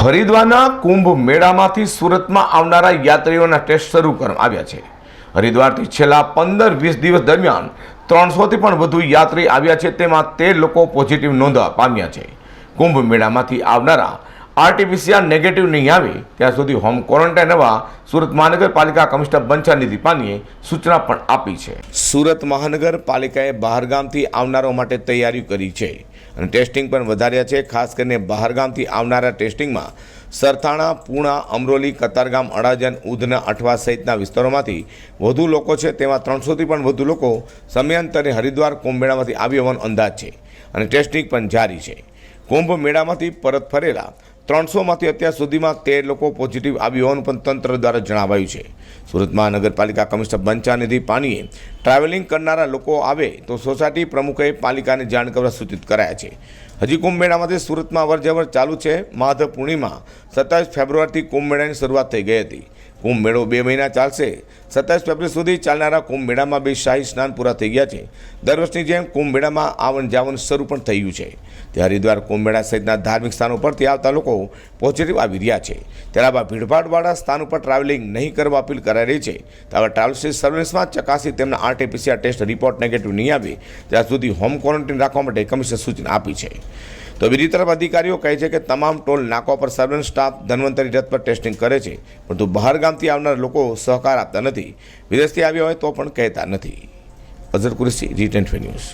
હરિદ્વારના કુંભ મેળામાંથી સુરતમાં આવનારા યાત્રીઓના ટેસ્ટ શરૂ કરવામાં આવ્યા છે. હરિદ્વારથી છેલ્લા પંદર વીસ દિવસ દરમિયાન ત્રણસોથી પણ વધુ યાત્રી આવ્યા છે, તેમાં તેર લોકો પોઝિટિવ નોંધવા પામ્યા છે. કુંભ મેળામાંથી આવનારા આરટીપીસીઆર નેગેટિવ નહીં આવે, ત્યાં સુધી હોમ ક્વોરન્ટાઇન રહેવા સુરત મહાનગરપાલિકા કમિશનર બંછાનિધિ પાનીએ સૂચના પણ આપી છે. સુરત મહાનગરપાલિકાએ બહારગામથી આવનારો માટે તૈયારીઓ કરી છે અને ટેસ્ટિંગ પણ વધાર્યા છે. ખાસ કરીને બહારગામથી આવનારા ટેસ્ટિંગમાં સરથાણા, પૂણા, અમરોલી, કતારગામ અડાજન ઉધના, અઠવા સહિતના વિસ્તારોમાંથી વધુ લોકો છે. તેમાં ત્રણસોથી પણ વધુ લોકો સમયાંતરે હરિદ્વાર કુંભ મેળામાંથી આવ્યો હોવાનો અંદાજ છે અને ટેસ્ટિંગ પણ જારી છે. કુંભ મેળામાંથી પરત ફરેલા ત્રણસોમાંથી અત્યાર સુધીમાં તેર લોકો પોઝિટિવ આવ્યું હોવાનું પણ તંત્ર દ્વારા જણાવાયું છે. સુરત મહાનગરપાલિકા કમિશનર બંચાનિધિ પાનીએ ટ્રાવેલિંગ કરનારા લોકો આવે તો સોસાયટી પ્રમુખે પાલિકાને જાણ કરવા સૂચિત કરાયા છે. હજી કુંભમેળામાંથી સુરતમાં અવરજવર ચાલુ છે. માધવ પૂર્ણિમા સત્તાવીસ ફેબ્રુઆરીથી કુંભમેળાની શરૂઆત થઈ ગઈ હતી. કુંભ મેળો બે મહિના ચાલશે. સત્તાવીસ ફેબ્રુઆરી સુધી ચાલનારા કુંભ મેળામાં બે શાહી સ્નાન પૂરા થઈ ગયા છે. દર વર્ષની જેમ કુંભ મેળામાં આવન જાવન શરૂ પણ થયું છે. તે હરિદ્વાર કુંભ મેળા સહિતના ધાર્મિક સ્થાનો પરથી આવતા લોકો પોઝિટિવ આવી રહ્યા છે. ત્યારે આવા ભીડભાડવાળા સ્થાન ઉપર ટ્રાવેલિંગ નહીં કરવા અપીલ કરાઈ રહી છે. ત્યારે ટ્રાવેલ્સની સર્વિસમાં ચકાસી તેમના આરટીપીસીઆર ટેસ્ટ રિપોર્ટ નેગેટિવ નહીં આવે. ત્યાં સુધી હોમ ક્વોરન્ટીન રાખવા માટે કમિશન સૂચના આપી છે. તો બીજી તરફ અધિકારીઓ કહે છે કે તમામ ટોલ નાકા પર સર્વેલન્સ સ્ટાફ ધન્વંતરી રથ પર ટેસ્ટિંગ કરે છે, પરંતુ બહાર ગામથી આવનાર લોકો સહકાર આપતા નથી. વિદેશથી આવ્યા હોય તો પણ કહેતા નથી. અઝર કુરેશી રી ટ્વેન્ટી ન્યૂઝ.